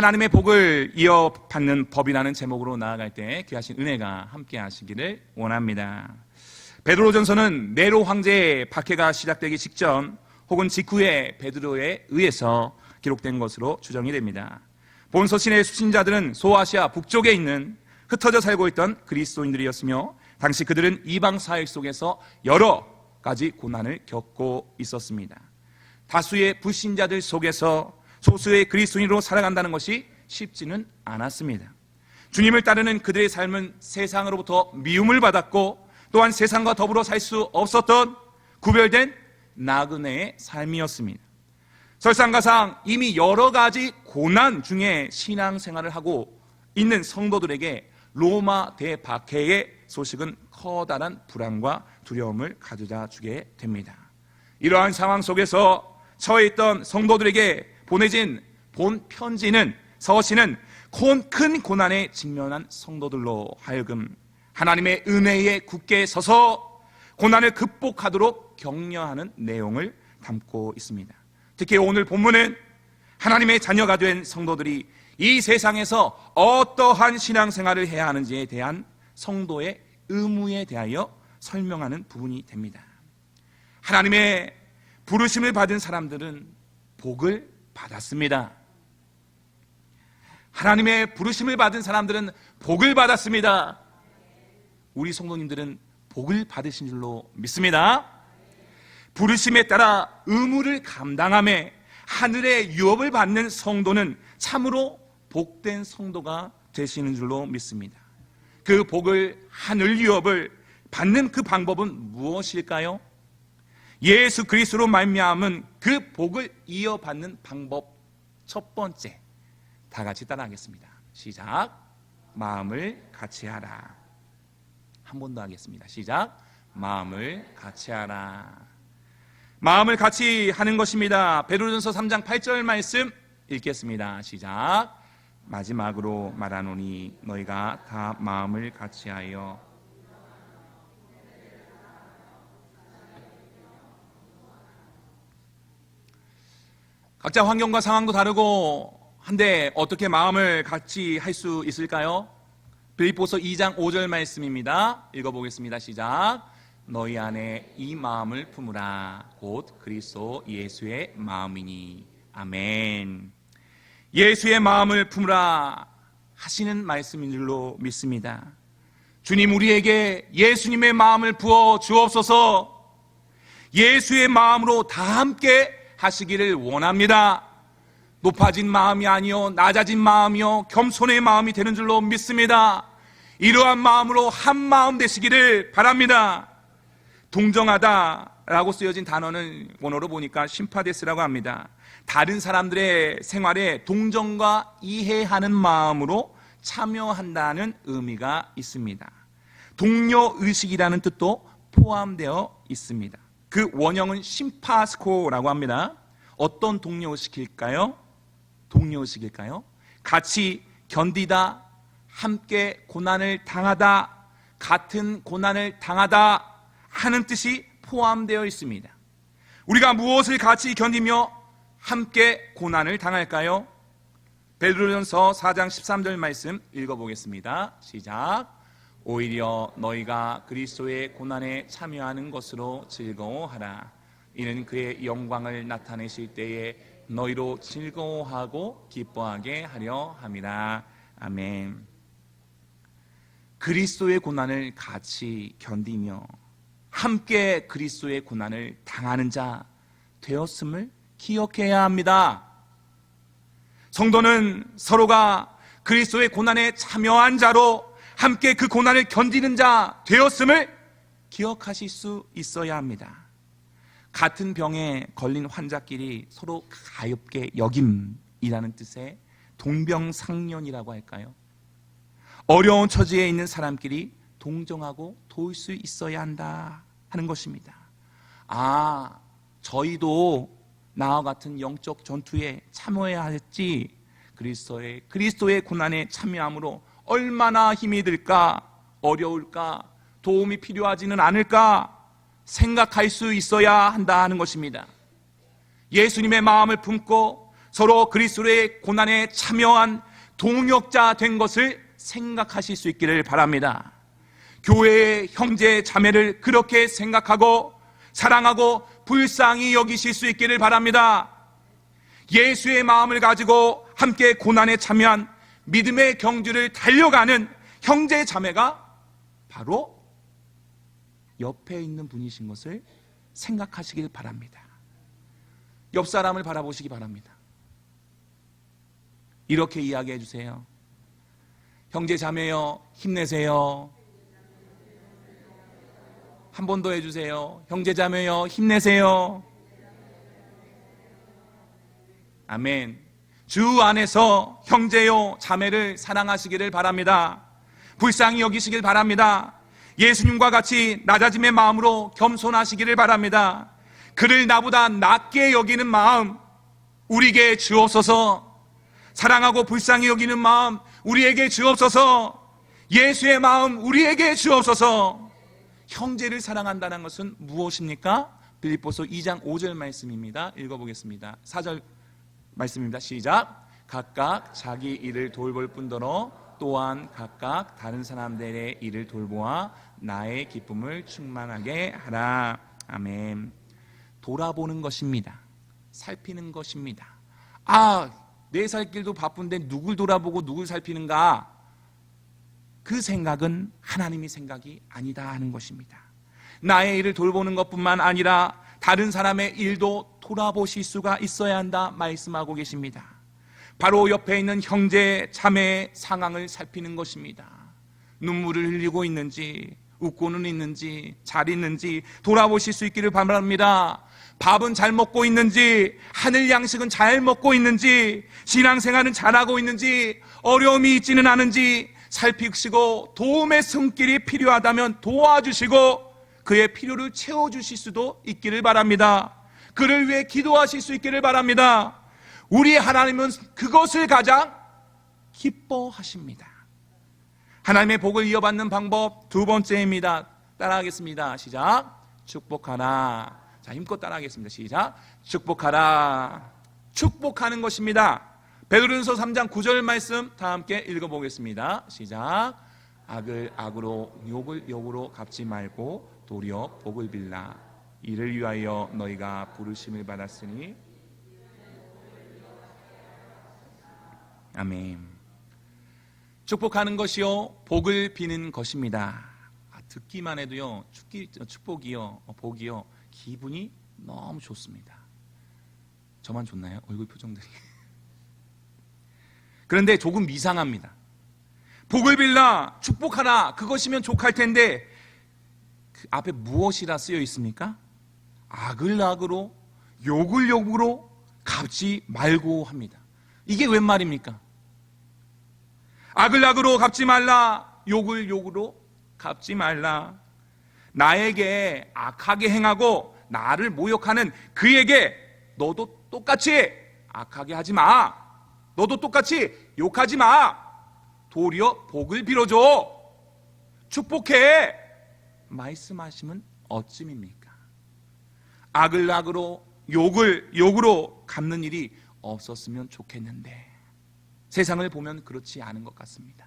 하나님의 복을 이어받는 법이라는 제목으로 나아갈 때 귀하신 은혜가 함께 하시기를 원합니다. 베드로전서는 네로 황제의 박해가 시작되기 직전 혹은 직후에 베드로에 의해서 기록된 것으로 추정이 됩니다. 본서 신의 수신자들은 소아시아 북쪽에 있는 흩어져 살고 있던 그리스도인들이었으며 당시 그들은 이방 사회 속에서 여러 가지 고난을 겪고 있었습니다. 다수의 불신자들 속에서 소수의 그리스도인으로 살아간다는 것이 쉽지는 않았습니다. 주님을 따르는 그들의 삶은 세상으로부터 미움을 받았고 또한 세상과 더불어 살 수 없었던 구별된 나그네의 삶이었습니다. 설상가상 이미 여러 가지 고난 중에 신앙생활을 하고 있는 성도들에게 로마 대박해의 소식은 커다란 불안과 두려움을 가져다 주게 됩니다. 이러한 상황 속에서 처해 있던 성도들에게 보내진 본 편지는 서신은 큰 고난에 직면한 성도들로 하여금 하나님의 은혜에 굳게 서서 고난을 극복하도록 격려하는 내용을 담고 있습니다. 특히 오늘 본문은 하나님의 자녀가 된 성도들이 이 세상에서 어떠한 신앙생활을 해야 하는지에 대한 성도의 의무에 대하여 설명하는 부분이 됩니다. 하나님의 부르심을 받은 사람들은 복을 받았습니다. 하나님의 부르심을 받은 사람들은 복을 받았습니다. 우리 성도님들은 복을 받으신 줄로 믿습니다. 부르심에 따라 의무를 감당함에 하늘의 유업을 받는 성도는 참으로 복된 성도가 되시는 줄로 믿습니다. 그 복을 하늘 유업을 받는 그 방법은 무엇일까요? 예수 그리스도로 말미암은 그 복을 이어받는 방법 첫 번째 다 같이 따라하겠습니다. 시작. 마음을 같이 하라. 한 번 더 하겠습니다. 시작. 마음을 같이 하라. 마음을 같이 하는 것입니다. 베드로전서 3장 8절 말씀 읽겠습니다. 시작. 마지막으로 말하노니 너희가 다 마음을 같이 하여 각자 환경과 상황도 다르고 한데 어떻게 마음을 같이 할 수 있을까요? 빌립보서 2장 5절 말씀입니다. 읽어보겠습니다. 시작. 너희 안에 이 마음을 품으라. 곧 그리스도 예수의 마음이니. 아멘. 예수의 마음을 품으라 하시는 말씀인 줄로 믿습니다. 주님 우리에게 예수님의 마음을 부어 주옵소서. 예수의 마음으로 다 함께 하시기를 원합니다. 높아진 마음이 아니요 낮아진 마음이요 겸손의 마음이 되는 줄로 믿습니다. 이러한 마음으로 한 마음 되시기를 바랍니다. 동정하다라고 쓰여진 단어는 원어로 보니까 심파데스라고 합니다. 다른 사람들의 생활에 동정과 이해하는 마음으로 참여한다는 의미가 있습니다. 동료 의식이라는 뜻도 포함되어 있습니다. 그 원형은 심파스코라고 합니다. 어떤 동료 의식일까요? 동료 의식일까요? 같이 견디다, 함께 고난을 당하다, 같은 고난을 당하다 하는 뜻이 포함되어 있습니다. 우리가 무엇을 같이 견디며 함께 고난을 당할까요? 베드로전서 4장 13절 말씀 읽어보겠습니다. 시작. 오히려 너희가 그리스도의 고난에 참여하는 것으로 즐거워하라. 이는 그의 영광을 나타내실 때에 너희로 즐거워하고 기뻐하게 하려 함이라. 아멘. 그리스도의 고난을 같이 견디며 함께 그리스도의 고난을 당하는 자 되었음을 기억해야 합니다. 성도는 서로가 그리스도의 고난에 참여한 자로 함께 그 고난을 견디는 자 되었음을 기억하실 수 있어야 합니다. 같은 병에 걸린 환자끼리 서로 가엾게 여김이라는 뜻의 동병상련이라고 할까요? 어려운 처지에 있는 사람끼리 동정하고 도울 수 있어야 한다 하는 것입니다. 아, 저희도 나와 같은 영적 전투에 참여해야 할지 그리스도의 그리스도의 고난에 참여함으로 얼마나 힘이 들까 어려울까 도움이 필요하지는 않을까 생각할 수 있어야 한다 하는 것입니다. 예수님의 마음을 품고 서로 그리스도의 고난에 참여한 동역자 된 것을 생각하실 수 있기를 바랍니다. 교회의 형제 자매를 그렇게 생각하고 사랑하고 불쌍히 여기실 수 있기를 바랍니다. 예수의 마음을 가지고 함께 고난에 참여한 믿음의 경주를 달려가는 형제 자매가 바로 옆에 있는 분이신 것을 생각하시길 바랍니다. 옆 사람을 바라보시기 바랍니다. 이렇게 이야기해 주세요. 형제 자매여 힘내세요. 한 번 더 해주세요. 형제 자매여 힘내세요. 아멘. 주 안에서 형제요 자매를 사랑하시기를 바랍니다. 불쌍히 여기시길 바랍니다. 예수님과 같이 낮아짐의 마음으로 겸손하시기를 바랍니다. 그를 나보다 낮게 여기는 마음 우리에게 주옵소서. 사랑하고 불쌍히 여기는 마음 우리에게 주옵소서. 예수의 마음 우리에게 주옵소서. 형제를 사랑한다는 것은 무엇입니까? 빌립보서 2장 5절 말씀입니다. 읽어보겠습니다. 4절 말씀입니다. 시작. 각각 자기 일을 돌볼 뿐더러 또한 각각 다른 사람들의 일을 돌보아 나의 기쁨을 충만하게 하라. 아멘. 돌아보는 것입니다. 살피는 것입니다. 아, 내 살 길도 바쁜데 누굴 돌아보고 누굴 살피는가? 그 생각은 하나님의 생각이 아니다 하는 것입니다. 나의 일을 돌보는 것뿐만 아니라 다른 사람의 일도 돌아보실 수가 있어야 한다 말씀하고 계십니다. 바로 옆에 있는 형제, 자매의 상황을 살피는 것입니다. 눈물을 흘리고 있는지, 웃고는 있는지, 잘 있는지 돌아보실 수 있기를 바랍니다. 밥은 잘 먹고 있는지, 하늘 양식은 잘 먹고 있는지, 신앙생활은 잘하고 있는지, 어려움이 있지는 않은지 살피시고 도움의 손길이 필요하다면 도와주시고 그의 필요를 채워주실 수도 있기를 바랍니다. 그를 위해 기도하실 수 있기를 바랍니다. 우리 하나님은 그것을 가장 기뻐하십니다. 하나님의 복을 이어받는 방법 두 번째입니다. 따라하겠습니다. 시작. 축복하라. 자, 힘껏 따라하겠습니다. 시작. 축복하라. 축복하는 것입니다. 베드로전서 3장 9절 말씀 다 함께 읽어보겠습니다. 시작. 악을 악으로 욕을 욕으로 갚지 말고 도리어 복을 빌라. 이를 위하여 너희가 부르심을 받았으니 아멘. 축복하는 것이요 복을 비는 것입니다. 아, 듣기만 해도요 축복이요 어, 복이요 기분이 너무 좋습니다. 저만 좋나요? 얼굴 표정들이. 그런데 조금 이상합니다. 복을 빌라 축복하라 그것이면 족할 텐데 그 앞에 무엇이라 쓰여 있습니까? 악을 악으로 욕을 욕으로 갚지 말고 합니다. 이게 웬 말입니까? 악을 악으로 갚지 말라. 욕을 욕으로 갚지 말라. 나에게 악하게 행하고 나를 모욕하는 그에게 너도 똑같이 악하게 하지 마. 너도 똑같이 욕하지 마. 도리어 복을 빌어줘. 축복해. 말씀하시면 어쯤입니까? 악을 악으로 욕을 욕으로 갚는 일이 없었으면 좋겠는데 세상을 보면 그렇지 않은 것 같습니다.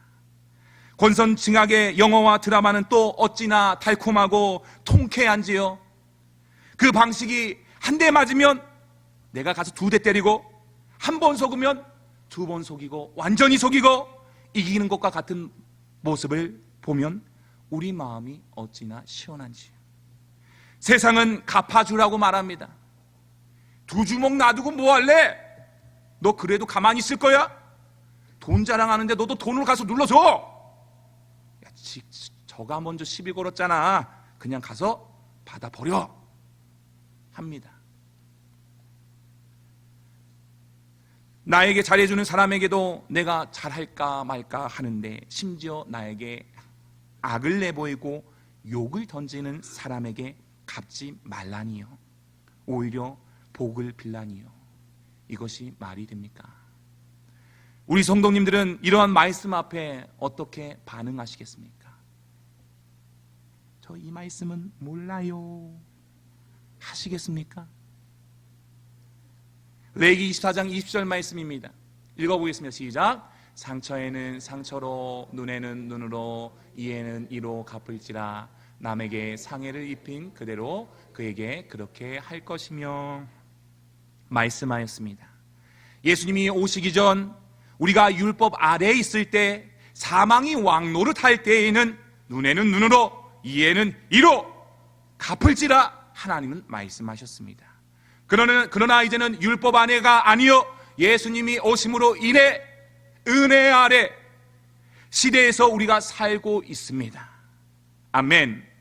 권선징악의 영화와 드라마는 또 어찌나 달콤하고 통쾌한지요. 그 방식이 한 대 맞으면 내가 가서 두 대 때리고 한 번 속으면 두 번 속이고 완전히 속이고 이기는 것과 같은 모습을 보면 우리 마음이 어찌나 시원한지요. 세상은 갚아주라고 말합니다. 두 주먹 놔두고 뭐 할래? 너 그래도 가만히 있을 거야? 돈 자랑하는데 너도 돈을 가서 눌러줘. 야, 지, 저가 먼저 시비 걸었잖아. 그냥 가서 받아버려. 합니다. 나에게 잘해주는 사람에게도 내가 잘할까 말까 하는데 심지어 나에게 악을 내보이고 욕을 던지는 사람에게 갚지 말라니요. 오히려 복을 빌라니요. 이것이 말이 됩니까? 우리 성도님들은 이러한 말씀 앞에 어떻게 반응하시겠습니까? 저 이 말씀은 몰라요. 하시겠습니까? 레기 24장 20절 말씀입니다. 읽어보겠습니다. 시작. 상처에는 상처로 눈에는 눈으로 이에는 이로 갚을지라 남에게 상해를 입힌 그대로 그에게 그렇게 할 것이며 말씀하였습니다. 예수님이 오시기 전 우리가 율법 아래에 있을 때 사망이 왕노릇 할 때에는 눈에는 눈으로 이에는 이로 갚을지라 하나님은 말씀하셨습니다. 그러나, 그러나 이제는 율법 안에가 아니요 예수님이 오심으로 인해 은혜 아래 시대에서 우리가 살고 있습니다. 아멘.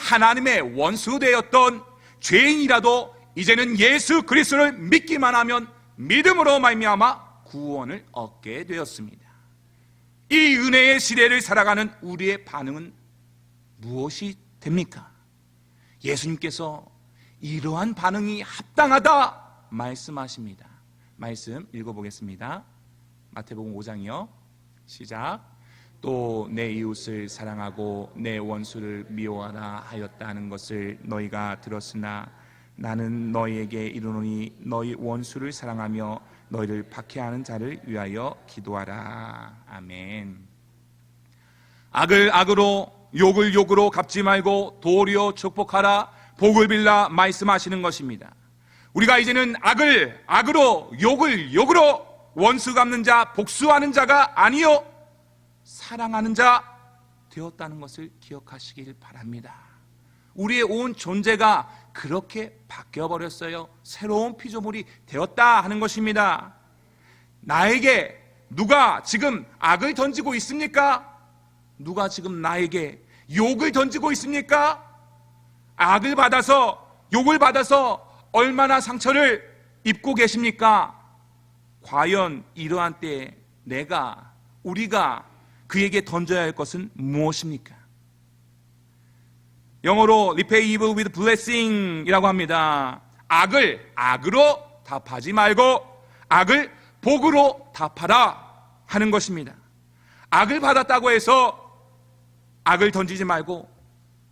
하나님의 원수 되었던 죄인이라도 이제는 예수 그리스도를 믿기만 하면 믿음으로 말미암아 구원을 얻게 되었습니다. 이 은혜의 시대를 살아가는 우리의 반응은 무엇이 됩니까? 예수님께서 이러한 반응이 합당하다 말씀하십니다. 말씀 읽어보겠습니다. 마태복음 5장이요. 시작. 또 내 이웃을 사랑하고 내 원수를 미워하라 하였다는 것을 너희가 들었으나 나는 너희에게 이르노니 너희 원수를 사랑하며 너희를 박해하는 자를 위하여 기도하라. 아멘. 악을 악으로 욕을 욕으로 갚지 말고 도리어 축복하라. 복을 빌라 말씀하시는 것입니다. 우리가 이제는 악을 악으로 욕을 욕으로 원수 갚는 자 복수하는 자가 아니요 사랑하는 자 되었다는 것을 기억하시길 바랍니다. 우리의 온 존재가 그렇게 바뀌어 버렸어요. 새로운 피조물이 되었다 하는 것입니다. 나에게 누가 지금 악을 던지고 있습니까? 누가 지금 나에게 욕을 던지고 있습니까? 악을 받아서 욕을 받아서 얼마나 상처를 입고 계십니까? 과연 이러한 때에 내가 우리가 그에게 던져야 할 것은 무엇입니까? 영어로 repay evil with blessing이라고 합니다. 악을 악으로 답하지 말고 악을 복으로 답하라 하는 것입니다. 악을 받았다고 해서 악을 던지지 말고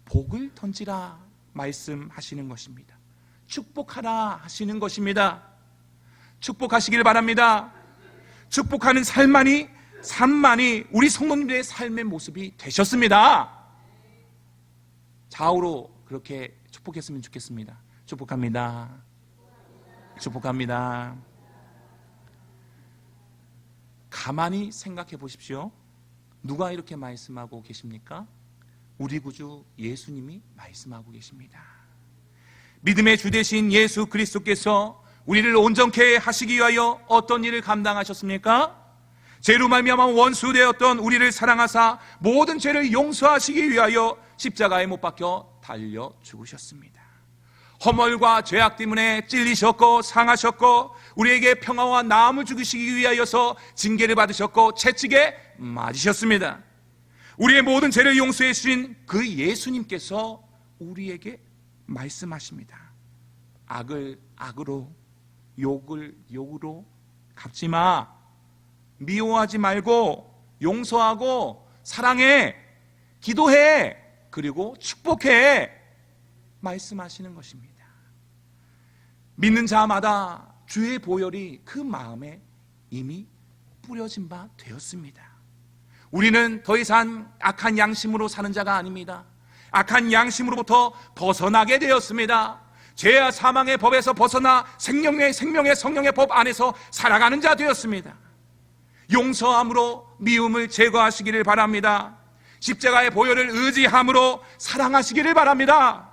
복을 던지라 말씀하시는 것입니다. 축복하라 하시는 것입니다. 축복하시길 바랍니다. 축복하는 삶만이 삶만이 우리 성도님들의 삶의 모습이 되셨습니다. 좌우로 그렇게 축복했으면 좋겠습니다. 축복합니다. 축복합니다. 가만히 생각해 보십시오. 누가 이렇게 말씀하고 계십니까? 우리 구주 예수님이 말씀하고 계십니다. 믿음의 주 되신 예수 그리스도께서 우리를 온전케 하시기 위하여 어떤 일을 감당하셨습니까? 죄로 말미암아 원수 되었던 우리를 사랑하사 모든 죄를 용서하시기 위하여 십자가에 못 박혀 달려 죽으셨습니다. 허물과 죄악 때문에 찔리셨고 상하셨고 우리에게 평화와 나음을 주시기 위하여서 징계를 받으셨고 채찍에 맞으셨습니다. 우리의 모든 죄를 용서해 주신 그 예수님께서 우리에게 말씀하십니다. 악을 악으로 욕을 욕으로 갚지 마. 미워하지 말고 용서하고 사랑해. 기도해. 그리고 축복해. 말씀하시는 것입니다. 믿는 자마다 주의 보혈이 그 마음에 이미 뿌려진 바 되었습니다. 우리는 더 이상 악한 양심으로 사는 자가 아닙니다. 악한 양심으로부터 벗어나게 되었습니다. 죄와 사망의 법에서 벗어나 생명의 생명의 성령의 법 안에서 살아가는 자 되었습니다. 용서함으로 미움을 제거하시기를 바랍니다. 십자가의 보혈을 의지함으로 사랑하시기를 바랍니다.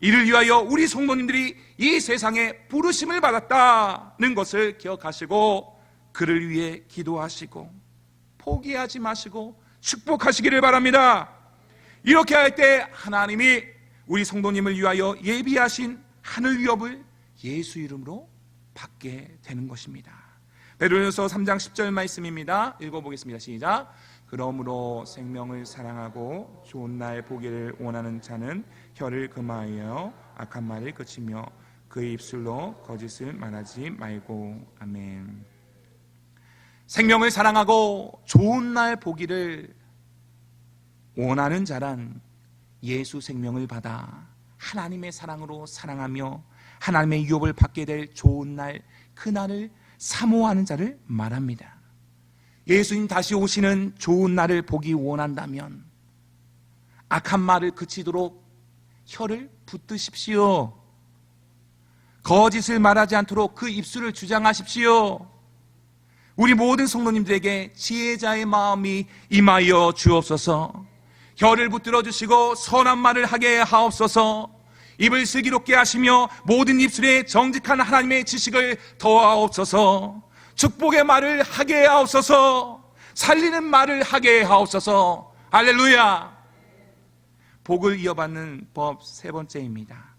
이를 위하여 우리 성도님들이 이 세상에 부르심을 받았다는 것을 기억하시고 그를 위해 기도하시고 포기하지 마시고 축복하시기를 바랍니다. 이렇게 할 때 하나님이 우리 성도님을 위하여 예비하신 하늘 위협을 예수 이름으로 받게 되는 것입니다. 베드로전서 3장 10절 말씀입니다. 읽어보겠습니다. 시작. 그러므로 생명을 사랑하고 좋은 날 보기를 원하는 자는 혀를 금하여 악한 말을 그치며 그의 입술로 거짓을 말하지 말고 아멘. 생명을 사랑하고 좋은 날 보기를 원하는 자란 예수 생명을 받아 하나님의 사랑으로 사랑하며 하나님의 유업을 받게 될 좋은 날 그날을 사모하는 자를 말합니다. 예수님 다시 오시는 좋은 날을 보기 원한다면 악한 말을 그치도록 혀를 붙드십시오. 거짓을 말하지 않도록 그 입술을 주장하십시오. 우리 모든 성도님들에게 지혜자의 마음이 임하여 주옵소서. 혀를 붙들어 주시고 선한 말을 하게 하옵소서. 입을 슬기롭게 하시며 모든 입술에 정직한 하나님의 지식을 더하옵소서. 축복의 말을 하게 하옵소서. 살리는 말을 하게 하옵소서. 할렐루야. 복을 이어받는 법 세 번째입니다.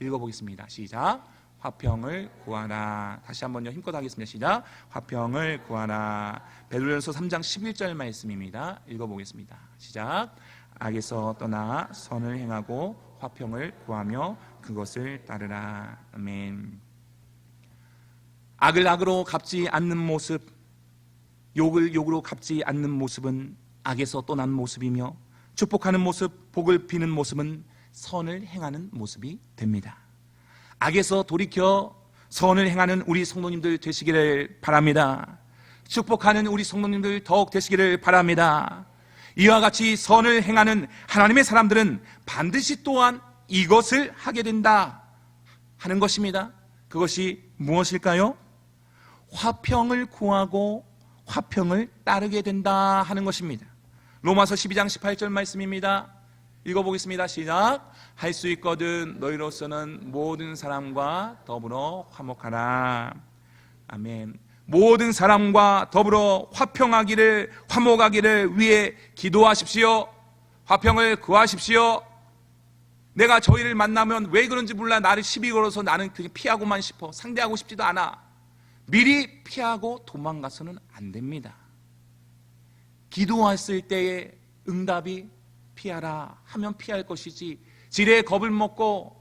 읽어보겠습니다. 시작. 화평을 구하라. 다시 한번요. 힘껏 하겠습니다. 시작. 화평을 구하라. 베드로전서 3장 11절 말씀입니다. 읽어보겠습니다. 시작. 악에서 떠나 선을 행하고 화평을 구하며 그것을 따르라. 아멘. 악을 악으로 갚지 않는 모습, 욕을 욕으로 갚지 않는 모습은 악에서 떠난 모습이며 축복하는 모습, 복을 비는 모습은 선을 행하는 모습이 됩니다. 악에서 돌이켜 선을 행하는 우리 성도님들 되시기를 바랍니다. 축복하는 우리 성도님들 더욱 되시기를 바랍니다. 이와 같이 선을 행하는 하나님의 사람들은 반드시 또한 이것을 하게 된다 하는 것입니다. 그것이 무엇일까요? 화평을 구하고 화평을 따르게 된다 하는 것입니다. 로마서 12장 18절 말씀입니다. 읽어보겠습니다. 시작. 할 수 있거든 너희로서는 모든 사람과 더불어 화목하라. 아멘. 모든 사람과 더불어 화평하기를 화목하기를 위해 기도하십시오. 화평을 구하십시오. 내가 저희를 만나면 왜 그런지 몰라 나를 시비 걸어서 나는 그게 피하고만 싶어. 상대하고 싶지도 않아. 미리 피하고 도망가서는 안 됩니다. 기도했을 때의 응답이 피하라 하면 피할 것이지 지레 겁을 먹고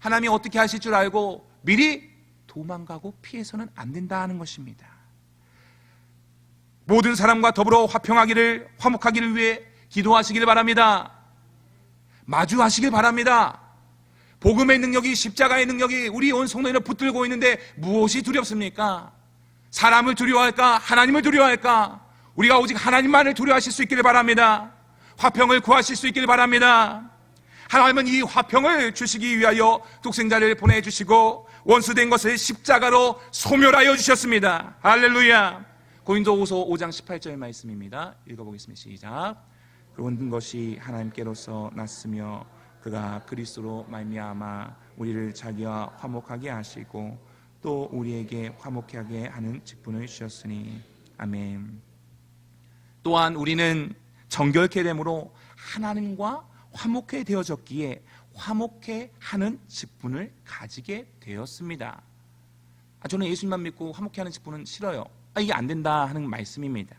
하나님이 어떻게 하실 줄 알고 미리 도망가고 피해서는 안 된다 하는 것입니다. 모든 사람과 더불어 화평하기를 화목하기를 위해 기도하시기를 바랍니다. 마주하시길 바랍니다. 복음의 능력이 십자가의 능력이 우리 온 성도인을 붙들고 있는데 무엇이 두렵습니까? 사람을 두려워할까? 하나님을 두려워할까? 우리가 오직 하나님만을 두려워하실 수 있기를 바랍니다. 화평을 구하실 수 있기를 바랍니다. 하나님은 이 화평을 주시기 위하여 독생자를 보내주시고 원수된 것을 십자가로 소멸하여 주셨습니다. 할렐루야. 고린도후서 5장 18절 말씀입니다. 읽어보겠습니다. 시작. 그 모든 것이 하나님께로서 났으며 그가 그리스도로 말미암아 우리를 자기와 화목하게 하시고 또 우리에게 화목하게 하는 직분을 주셨으니 아멘. 또한 우리는 정결케 됨으로 하나님과 화목해 되어졌기에 화목해 하는 직분을 가지게 되었습니다. 아, 저는 예수님만 믿고 화목해 하는 직분은 싫어요. 아, 이게 안 된다 하는 말씀입니다.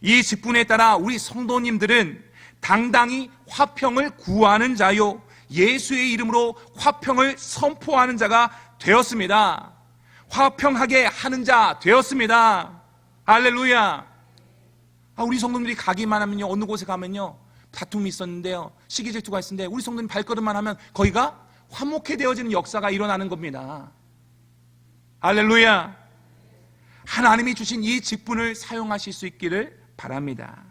이 직분에 따라 우리 성도님들은 당당히 화평을 구하는 자요. 예수의 이름으로 화평을 선포하는 자가 되었습니다. 화평하게 하는 자 되었습니다. 할렐루야. 아, 우리 성도님들이 가기만 하면요. 어느 곳에 가면요. 다툼이 있었는데요. 시기 질투가 있었는데 우리 성도님 발걸음만 하면 거기가 화목해 되어지는 역사가 일어나는 겁니다. 할렐루야. 하나님이 주신 이 직분을 사용하실 수 있기를 바랍니다.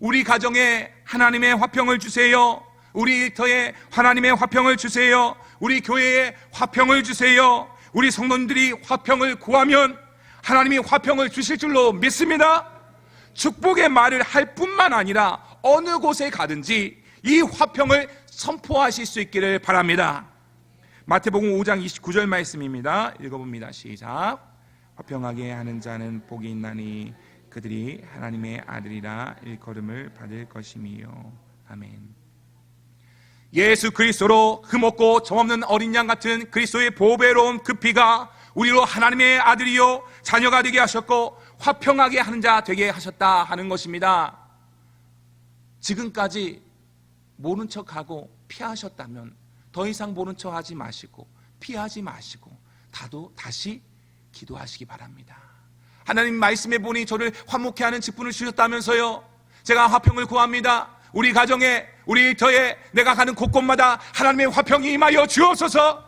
우리 가정에 하나님의 화평을 주세요. 우리 일터에 하나님의 화평을 주세요. 우리 교회에 화평을 주세요. 우리 성도님들이 화평을 구하면 하나님이 화평을 주실 줄로 믿습니다. 축복의 말을 할 뿐만 아니라 어느 곳에 가든지 이 화평을 선포하실 수 있기를 바랍니다. 마태복음 5장 29절 말씀입니다. 읽어봅니다. 시작. 화평하게 하는 자는 복이 있나니 그들이 하나님의 아들이라 일컬음을 받을 것이미요. 아멘. 예수 그리스도로 흠없고 점없는 어린 양 같은 그리스도의 보배로운 그 피가 우리로 하나님의 아들이요 자녀가 되게 하셨고 화평하게 하는 자 되게 하셨다 하는 것입니다. 지금까지 모른 척하고 피하셨다면 더 이상 모른 척 하지 마시고 피하지 마시고 다도 다시 기도하시기 바랍니다. 하나님 말씀에 보니 저를 화목해 하는 직분을 주셨다면서요. 제가 화평을 구합니다. 우리 가정에 우리 일터에 내가 가는 곳곳마다 하나님의 화평이 임하여 주옵소서.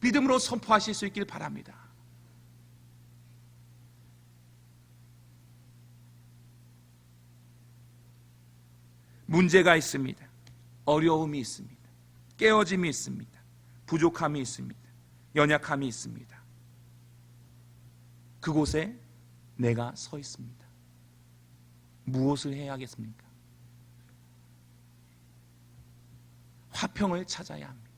믿음으로 선포하실 수 있길 바랍니다. 문제가 있습니다. 어려움이 있습니다. 깨어짐이 있습니다. 부족함이 있습니다. 연약함이 있습니다. 그곳에 내가 서 있습니다. 무엇을 해야 하겠습니까? 화평을 찾아야 합니다.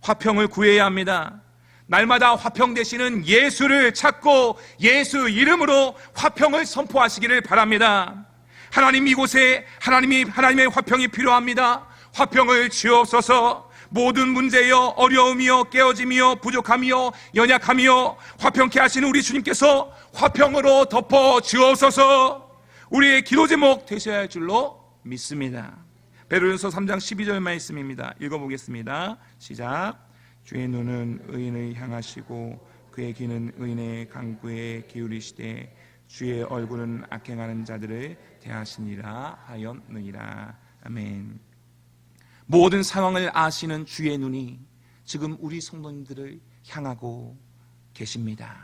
화평을 구해야 합니다. 날마다 화평 되시는 예수를 찾고 예수 이름으로 화평을 선포하시기를 바랍니다. 하나님 이곳에 하나님이 하나님의 화평이 필요합니다. 화평을 주옵소서. 모든 문제여 어려움이여 깨어짐이여 부족함이여 연약함이여 화평케 하시는 우리 주님께서 화평으로 덮어 주옵소서. 우리의 기도 제목 되셔야 할 줄로 믿습니다. 베드로전서 3장 12절 말씀입니다. 읽어보겠습니다. 시작. 주의 눈은 의인을 향하시고 그의 귀는 의인의 강구에 기울이시되 주의 얼굴은 악행하는 자들을 대하시니라 하였느니라. 아멘. 모든 상황을 아시는 주의 눈이 지금 우리 성도님들을 향하고 계십니다.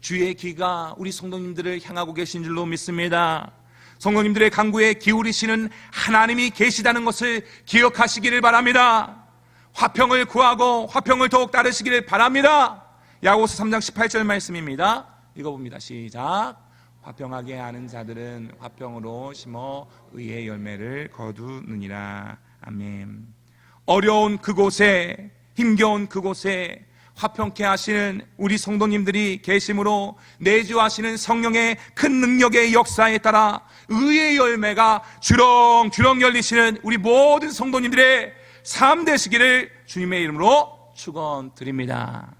주의 귀가 우리 성도님들을 향하고 계신 줄로 믿습니다. 성도님들의 강구에 기울이시는 하나님이 계시다는 것을 기억하시기를 바랍니다. 화평을 구하고 화평을 더욱 따르시기를 바랍니다. 야고보서 3장 18절 말씀입니다. 읽어봅니다. 시작. 화평하게 하는 자들은 화평으로 심어 의의 열매를 거두느니라. 아멘. 어려운 그곳에 힘겨운 그곳에 화평케 하시는 우리 성도님들이 계심으로 내주하시는 성령의 큰 능력의 역사에 따라 의의 열매가 주렁주렁 열리시는 우리 모든 성도님들의 삶 되시기를 주님의 이름으로 축원드립니다.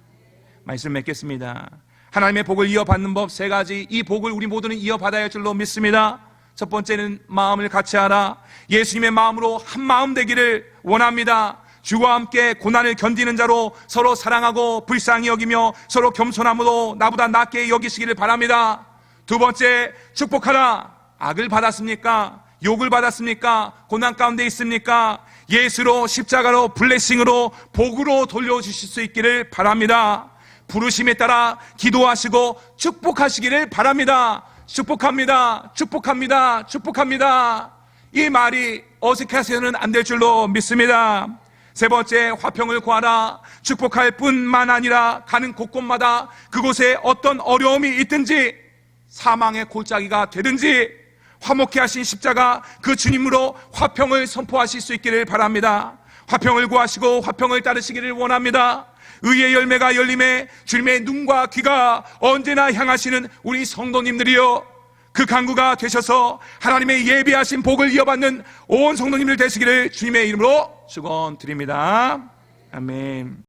말씀 맺겠습니다. 하나님의 복을 이어받는 법 세 가지 이 복을 우리 모두는 이어받아야 할 줄로 믿습니다. 첫 번째는 마음을 같이 하라. 예수님의 마음으로 한 마음 되기를 원합니다. 주와 함께 고난을 견디는 자로 서로 사랑하고 불쌍히 여기며 서로 겸손함으로 나보다 낫게 여기시기를 바랍니다. 두 번째, 축복하라. 악을 받았습니까? 욕을 받았습니까? 고난 가운데 있습니까? 예수로 십자가로 블레싱으로 복으로 돌려주실 수 있기를 바랍니다. 부르심에 따라 기도하시고 축복하시기를 바랍니다. 축복합니다. 축복합니다. 축복합니다. 이 말이 어색해서는 안 될 줄로 믿습니다. 세 번째, 화평을 구하라. 축복할 뿐만 아니라 가는 곳곳마다 그곳에 어떤 어려움이 있든지 사망의 골짜기가 되든지 화목케 하신 십자가 그 주님으로 화평을 선포하실 수 있기를 바랍니다. 화평을 구하시고 화평을 따르시기를 원합니다. 의의 열매가 열림에 주님의 눈과 귀가 언제나 향하시는 우리 성도님들이여 그 강구가 되셔서 하나님의 예비하신 복을 이어받는 온 성도님들 되시기를 주님의 이름으로 축원드립니다. 아멘.